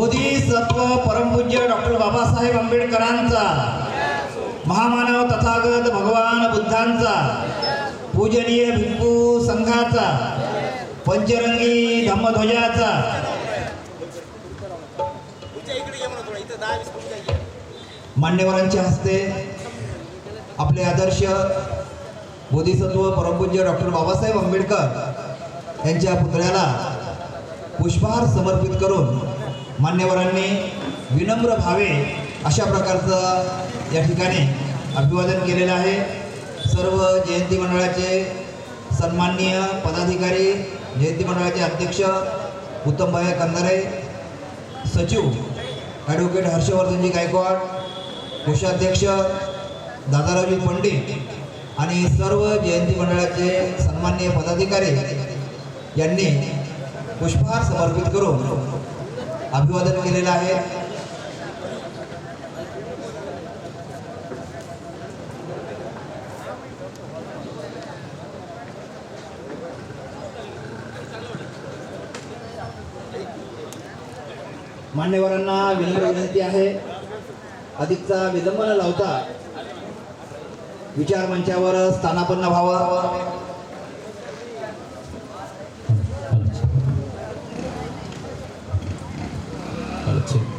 बोधिसत्व परमपूज्य डॉक्टर बाबासाहेब आंबेडकरांचा. महामानव तथागत भगवान बुद्धांचा. पूजनीय भिक्खू संघाचा. पंचरंगी धम्मध्वजाचा. मान्यवरांच्या हस्ते आपले आदर्श बोधिसत्व परमपूज्य डॉक्टर बाबासाहेब आंबेडकर यांच्या पुतळ्याला पुष्पहार समर्पित करून मान्यवरांनी विनम्र भावे अशा प्रकारचं या ठिकाणी अभिवादन केलेलं आहे. सर्व जयंती मंडळाचे सन्माननीय पदाधिकारी जयंती मंडळाचे अध्यक्ष उत्तमभाई कंदारे सचिव ॲडव्होकेट हर्षवर्धनजी गायकवाड कोषाध्यक्ष दादारावजी पंडित आणि सर्व जयंती मंडळाचे सन्माननीय पदाधिकारी यांनी पुष्पहार समर्पित करून अभिवादन केलेलं आहे. मान्यवरांना विनम्र विनंती आहे. अधिकचा विलंब न लावता विचार मंचावर स्थानापन्न व्हावं. こ。